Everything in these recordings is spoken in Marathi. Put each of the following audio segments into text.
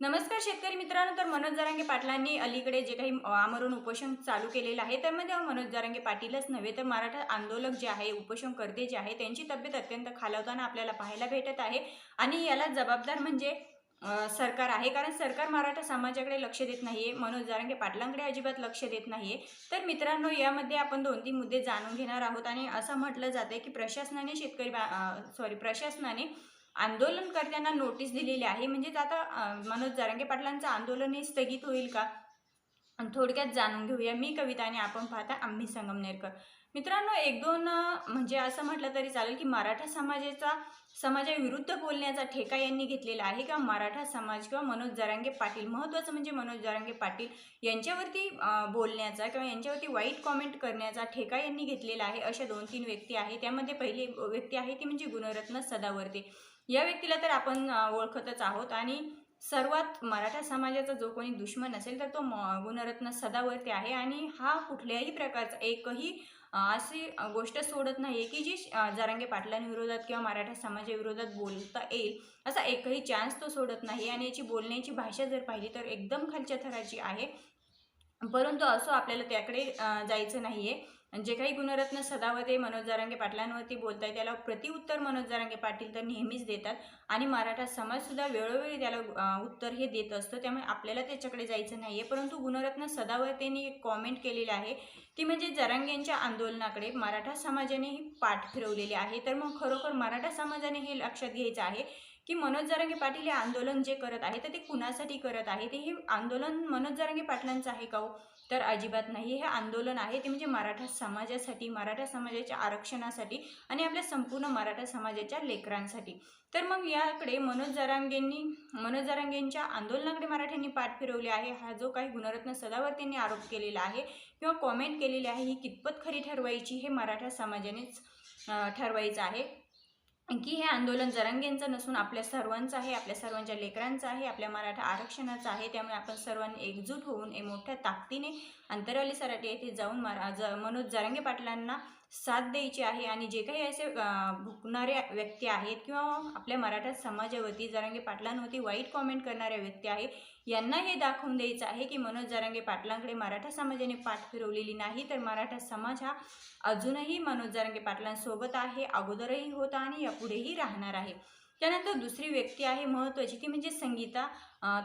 नमस्कार शेतकरी मित्रांनो तर मनोज जरांगे पाटलांनी अलीकडे जे काही आमरण उपोषण चालू केलेलं आहे त्यामध्ये मनोज जरांगे पाटीलच नव्हे तर मराठा आंदोलक जे आहे उपोषणकर्ते जे आहे त्यांची तब्येत अत्यंत खालावताना आपल्याला पाहायला भेटत आहे. आणि याला जबाबदार म्हणजे सरकार आहे कारण सरकार मराठा समाजाकडे लक्ष देत नाहीये मनोज जरांगे पाटलांकडे अजिबात लक्ष देत नाहीये. तर मित्रांनो यामध्ये आपण दोन तीन मुद्दे जाणून घेणार आहोत. आणि असं म्हटलं जातं की प्रशासनाने शेतकरी सॉरी प्रशासनाने आंदोलनकर्त्यांना नोटीस दिलेली आहे. म्हणजेच आता मनोज जरांगे पाटलांचं आंदोलन हे स्थगित होईल का? थोडक्यात जाणून घेऊया. मी कविता आणि आपण पाहता आम्ही संगमनेरकर. मित्रांनो एक दोन म्हणजे असं म्हटलं तरी चालेल की मराठा समाजाचा समाजाविरुद्ध बोलण्याचा ठेका यांनी घेतलेला आहे का? मराठा समाज किंवा मनोज जरांगे पाटील महत्त्वाचं म्हणजे मनोज जरांगे पाटील यांच्यावरती बोलण्याचा किंवा यांच्यावरती वाईट कॉमेंट करण्याचा ठेका यांनी घेतलेला आहे अशा दोन तीन व्यक्ती आहे त्यामध्ये पहिली व्यक्ती आहे ती म्हणजे गुणरत्न सदावर्ते. या व्यक्तीला तर आपण ओळखतच आहोत आणि सर्वात मराठा समाजाचा जो कोणी दुश्मन असेल तर तो म- गुणरत्न सदावर्ती आहे आणि हा कुठल्याही प्रकारचा एकही अशी गोष्ट सोडत नाही आहे की जी जरांगे पाटलांविरोधात किंवा मराठा समाजाविरोधात बोलता येईल असा एकही चान्स तो सोडत नाही. आणि याची बोलण्याची भाषा जर पाहिली तर एकदम खालच्या थराची आहे. परंतु असो आपल्याला त्याकडे जायचं नाही आहे जे काही गुणरत्न सदावते मनोज जरांगे पाटलांवरती आहे त्याला प्रतिउत्तर मनोज जरांगे पाटील तर नेहमीच देतात आणि मराठा समाजसुद्धा वेळोवेळी त्याला उत्तर हे देत असतं. त्यामुळे आपल्याला त्याच्याकडे जायचं नाही आहे परंतु गुणरत्न सदावतेने एक कॉमेंट केलेली आहे ती म्हणजे जरांगेंच्या आंदोलनाकडे मराठा समाजाने ही पाठ फिरवलेली आहे. तर मग खरोखर मराठा समाजाने हे लक्षात घ्यायचं आहे की मनोज जरांगे पाटील हे आंदोलन जे करत आहे तर ते कुणासाठी करत आहे? ते हे आंदोलन मनोज जरांगे पाटलांचं आहे का हो? तर अजिबात नाही. हे आंदोलन आहे ते म्हणजे मराठा समाजासाठी मराठा समाजाच्या आरक्षणासाठी आणि आपल्या संपूर्ण मराठा समाजाच्या लेकरांसाठी. तर मग याकडे मनोज जरांगेंनी मनोज जरांगेंच्या आंदोलनाकडे मराठ्यांनी पाठ फिरवली आहे. हा जो काही गुणरत्न सदावर्तींनी आरोप केलेला आहे किंवा कॉमेंट केलेली आहे ही कितपत खरी ठरवायची हे मराठा समाजानेच ठरवायचं आहे. की हे आंदोलन जरांगेंचं नसून आपल्या सर्वांचं आहे आपल्या सर्वांच्या लेकरांचं आहे आपल्या मराठा आरक्षणाचं आहे. त्यामुळे आपण सर्वांनी एकजूट होऊन मोठ्या ताकदीने अंतरवाली सराटे येथे जाऊन मरा ज मनोज जरांगे पाटलांना साथ द्यायची आहे आणि जे काही असे भुकणाऱ्या व्यक्ती आहेत किंवा आपल्या मराठा समाजावरती जरांगे पाटलांवरती वाईट कॉमेंट करणाऱ्या व्यक्ती आहे यांना हे दाखवून द्यायचं आहे की मनोज जरांगे पाटलांकडे मराठा समाजाने पाठ फिरवलेली नाही तर मराठा समाज हा अजूनही मनोज जरांगे पाटलांसोबत आहे अगोदरही होता आणि यापुढेही राहणार आहे. त्यानंतर दुसरी व्यक्ती आहे महत्त्वाची ती म्हणजे संगीता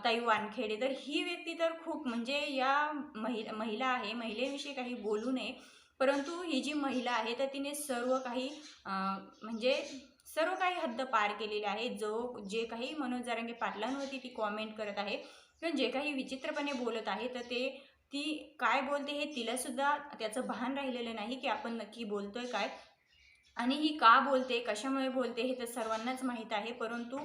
ताई वानखेडे. तर ही व्यक्ती तर खूप म्हणजे या महिला महिला आहे महिलेविषयी काही बोलू नये. परंतु ही जी महिला आहे तर तिने सर्व काही म्हणजे सर्व काही हद्द पार केलेली आहे. जो जे काही मनोज जरांगे पाटलांवरती ती कॉमेंट करत आहे किंवा जे काही विचित्रपणे बोलत आहे तर ते ती काय बोलते हे तिलासुद्धा त्याचं भान राहिलेलं नाही की आपण नक्की बोलतोय काय. आणि ही का बोलते कशामुळे बोलते हे तर सर्वांनाच माहीत आहे. परंतु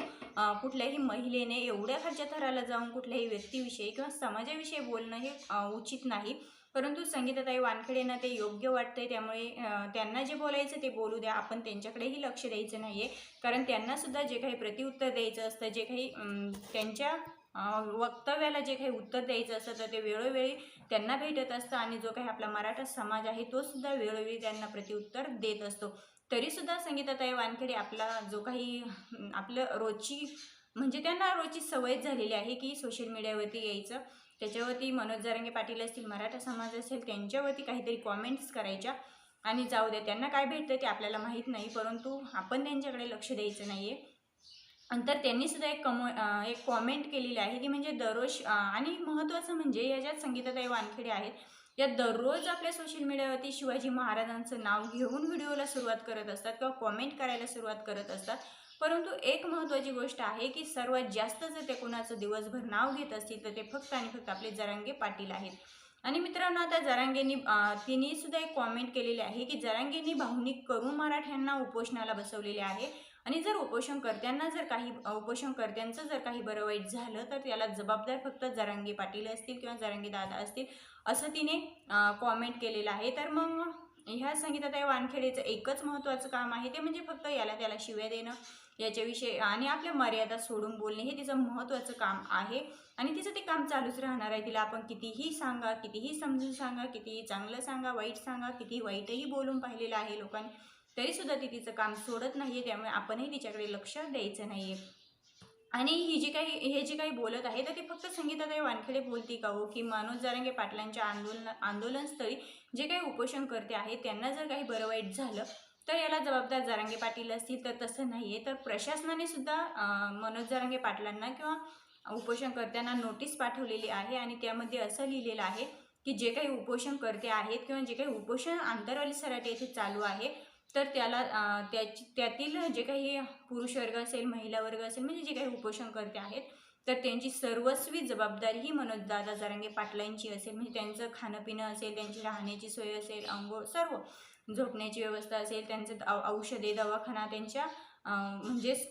कुठल्याही महिलेने एवढ्या खालच्या थराला जाऊन कुठल्याही व्यक्तीविषयी किंवा समाजाविषयी बोलणं हे उचित नाही. परंतु संगीताताई वानखेडेंना ते योग्य वाटतंय त्यामुळे त्यांना जे बोलायचं ते बोलू द्या. आपण त्यांच्याकडेही लक्ष द्यायचं नाही आहे कारण त्यांनासुद्धा जे काही प्रतिउत्तर द्यायचं असतं जे काही त्यांच्या वक्तव्याला जे काही उत्तर द्यायचं असतं तर ते वेळोवेळी त्यांना भेटत असतं आणि जो काही आपला मराठा समाज आहे तो सुद्धा वेळोवेळी त्यांना प्रतिउत्तर देत असतो. तरीसुद्धा संगीताताई वानखेडे आपला जो काही आपलं रोजची म्हणजे त्यांना रोजची सवय झालेली आहे की सोशल मीडियावरती यायचं. त्याच्यावरती मनोज जरांगे पाटील असतील मराठा समाज असेल त्यांच्यावरती काहीतरी कॉमेंट्स करायच्या. आणि जाऊ द्या त्यांना काय भेटतं ते आपल्याला माहीत नाही परंतु आपण त्यांच्याकडे लक्ष द्यायचं नाही आहे नंतर त्यांनी सुद्धा एक कमो एक कॉमेंट केलेली आहे ती म्हणजे दररोज आणि महत्त्वाचं म्हणजे याच्यात संगीताताई वानखेडे आहेत या दररोज आपल्या सोशल मीडियावरती शिवाजी महाराजांचं नाव घेऊन व्हिडिओला सुरुवात करत असतात किंवा कॉमेंट करायला सुरुवात करत असतात. परंतु एक महत्त्वाची गोष्ट आहे की सर्वात जास्त जर ते कोणाचं दिवसभर नाव घेत असतील तर ते फक्त आणि फक्त आपले जरांगे पाटील आहेत. आणि मित्रांनो आता जरांगेंनी तिने सुद्धा एक कॉमेंट केलेली आहे की जरांगेंनी भावनिक करून मराठ्यांना उपोषणाला बसवलेले आहे. आणि जर उपोषणकर्त्यांना जर काही उपोषणकर्त्यांचं जर काही बरं वाईट झालं तर त्याला जबाबदार फक्त जरांगे पाटील असतील किंवा जरांगे दादा असतील असं तिने कॉमेंट केलेलं आहे. तर मग ह्या संगीताताई वानखेडेचं एकच महत्त्वाचं काम आहे ते म्हणजे फक्त याला त्याला शिव्या देणं याच्याविषयी आणि आपल्या मर्यादा सोडून बोलणे हे तिचं महत्त्वाचं काम आहे. आणि तिचं ते काम चालूच राहणार आहे. तिला आपण कितीही सांगा कितीही समजून सांगा कितीही चांगलं सांगा वाईट सांगा किती वाईटही बोलून पाहिलेलं आहे लोकांनी तरीसुद्धा ती तिचं काम सोडत नाही आहे त्यामुळे आपणही तिच्याकडे लक्ष द्यायचं नाही आहे आणि ही जी काही हे जे काही बोलत आहे तर ते फक्त संगीताताई वानखेडे बोलती का हो? की मनोज जारंगे पाटलांच्या आंदोलन आंदोलनस्थळी जे काही उपोषण करते आहे त्यांना जर काही बरं वाईट झालं तर याला जबाबदार जारंगे पाटील असतील तर तसं नाही आहे तर प्रशासनाने सुद्धा मनोज जारंगे पाटलांना किंवा उपोषणकर्त्यांना नोटीस पाठवलेली आहे आणि त्यामध्ये असं लिहिलेलं आहे की जे काही उपोषणकर्ते आहेत किंवा जे काही उपोषण आंतरवाली सराटे येथे चालू आहे तर त्याला त्याची त्यातील जे काही पुरुष वर्ग असेल महिला वर्ग असेल म्हणजे जे काही उपोषण करते आहेत तर त्यांची सर्वस्वी जबाबदारी ही मनोजदादा जरांगे पाटलांची असेल. म्हणजे त्यांचं खाणं पिणं असेल त्यांची राहण्याची सोय असेल अंघोळ सर्व झोपण्याची व्यवस्था असेल त्यांचं औषधे दवाखाना त्यांच्या म्हणजेच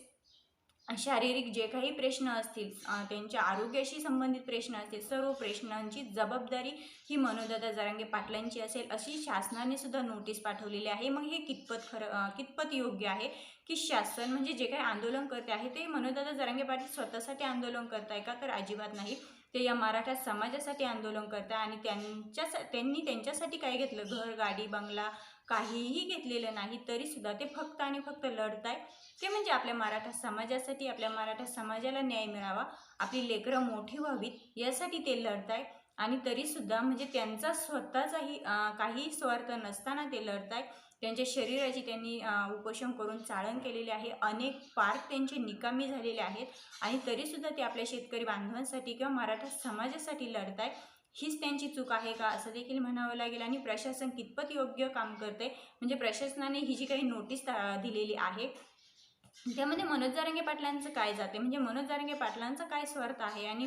शारीरिक जे काही प्रश्न असतील त्यांच्या आरोग्याशी संबंधित प्रश्न असतील सर्व प्रश्नांची जबाबदारी ही मनोदादा जरांगे पाटलांची असेल अशी शासनाने सुद्धा नोटीस पाठवलेली आहे. मग हे कितपत खरं कितपत योग्य आहे की शासन म्हणजे जे काही आंदोलन करते आहे ते मनोदादा जरांगे पाटील स्वतःसाठी आंदोलन करताय का? तर अजिबात नाही. ते या मराठा समाजासाठी आंदोलन करतात आणि त्यांच्या त्यांनी त्यांच्यासाठी काय घेतलं? घर गाडी बंगला काहीही घेतलेलं नाही तरीसुद्धा ते फक्त आणि फक्त लढत आहे ते म्हणजे आपल्या मराठा समाजासाठी आपल्या मराठा समाजाला न्याय मिळावा आपली लेकरं मोठी व्हावीत यासाठी ते लढत आहे आणि तरीसुद्धा म्हणजे त्यांचा स्वतःचाही काही स्वार्थ नसताना ते लढत आहे त्यांच्या शरीराची त्यांनी उपोषण करून चाळण केलेले आहे. अनेक पार्क त्यांचे निकामी झालेले आहेत आणि तरीसुद्धा ते आपल्या शेतकरी बांधवांसाठी किंवा मराठा समाजासाठी लढत आहे हीच त्यांची चूक आहे का? असं देखील म्हणावं लागेल आणि प्रशासन कितपत योग्य काम करते म्हणजे प्रशासनाने ही जी काही नोटीस दिलेली आहे त्यामध्ये मनोज जारंगे पाटलांचं काय जाते? म्हणजे मनोज जारंगे पाटलांचा काय स्वार्थ आहे? आणि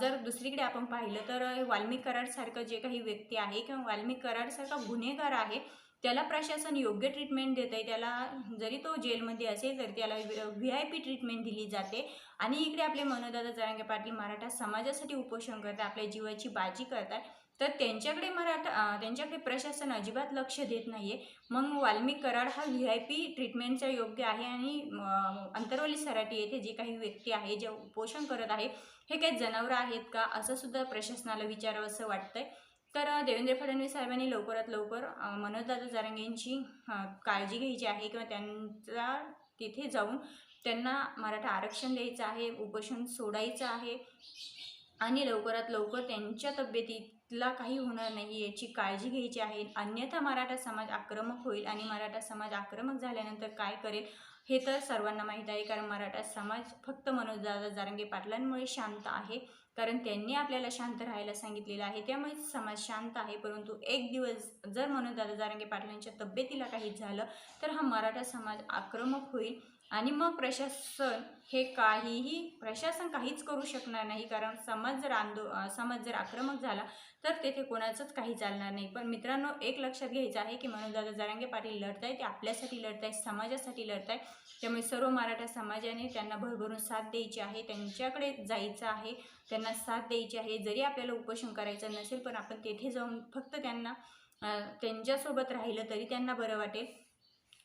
जर दुसरीकडे आपण पाहिलं तर वाल्मिक कराडसारखं जे काही व्यक्ती आहे किंवा वाल्मिक कराडसारखा गुन्हेगार आहे त्याला प्रशासन योग्य ट्रीटमेंट देत आहे त्याला जरी तो जेलमध्ये असेल तरी त्याला व्ही आय पी ट्रीटमेंट दिली जाते. आणि इकडे आपले मनोदादा जरांगे पाटील मराठा समाजासाठी उपोषण करतात आपल्या जीवाची बाजी करतात. तर त्यांच्याकडे मराठा त्यांच्याकडे प्रशासन अजिबात लक्ष देत नाही आहे मग वाल्मिक कराड हा व्ही आय पी ट्रीटमेंटचा योग्य आहे आणि अंतरवली सराटी येथे जे काही व्यक्ती आहे जे उपोषण करत आहे हे काही जनावरं आहेत का? असं सुद्धा प्रशासनाला विचारावं असं वाटतंय. तर देवेंद्र फडणवीस साहेबांनी लवकरात लवकर मनोजदादा जारंगेंची काळजी घ्यायची आहे किंवा त्यांचा तिथे जाऊन त्यांना मराठा आरक्षण द्यायचं आहे उपोषण सोडायचं आहे आणि लवकरात लवकर त्यांच्या तब्येतीला काही होणार नाही याची काळजी घ्यायची आहे. अन्यथा मराठा समाज आक्रमक होईल आणि मराठा समाज आक्रमक झाल्यानंतर काय करेल हे तर सर्वांना माहीत आहे कारण मराठा समाज फक्त मनोजदादा जारंगे पाटलांमुळे शांत आहे. कारण त्यांनी आपल्याला शांत राहायला सांगितलेलं आहे. त्यामुळे समाज शांत आहे. परंतु एक दिवस जर मनोजदादा जारंगे पाटलांच्या तब्येतीला काही झालं तर हा मराठा समाज आक्रमक होईल. आणि मग प्रशासन हे काहीही प्रशासन काहीच करू शकणार नाही कारण समाज जर आंदो समाज जर आक्रमक झाला तर तेथे कोणाचंच काही चालणार नाही. पण मित्रांनो एक लक्षात घ्यायचं आहे की मनोजदादा जरांगे पाटील लढत आहे ते आपल्यासाठी लढत आहे समाजासाठी लढत आहे त्यामुळे सर्व मराठा समाजाने त्यांना भरभरून साथ द्यायची आहे त्यांच्याकडे जायचं आहे त्यांना साथ द्यायची आहे. जरी आपल्याला उपोषण करायचं नसेल पण आपण तेथे जाऊन फक्त त्यांना त्यांच्यासोबत राहिलं तरी त्यांना बरं वाटेल.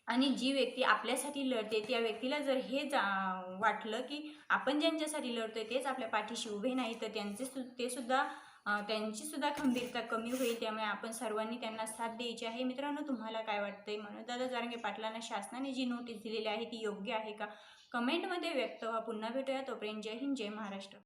आणि जी व्यक्ती आपल्यासाठी लढते त्या व्यक्तीला जर हे जा वाटलं की आपण ज्यांच्यासाठी लढतोय तेच आपल्या पाठीशी उभे नाही तर त्यांचे सु ते सुद्धा त्यांचीसुद्धा खंबीरता कमी होईल. त्यामुळे आपण सर्वांनी त्यांना साथ द्यायची आहे. मित्रांनो तुम्हाला काय वाटतंय? म्हणून दादा जारंगे पाटलांना शासनाने जी नोटीस दिलेली आहे ती योग्य आहे का? कमेंटमध्ये व्यक्त व्हा. पुन्हा भेटूया. तोपर्यंत जय हिंद जय महाराष्ट्र.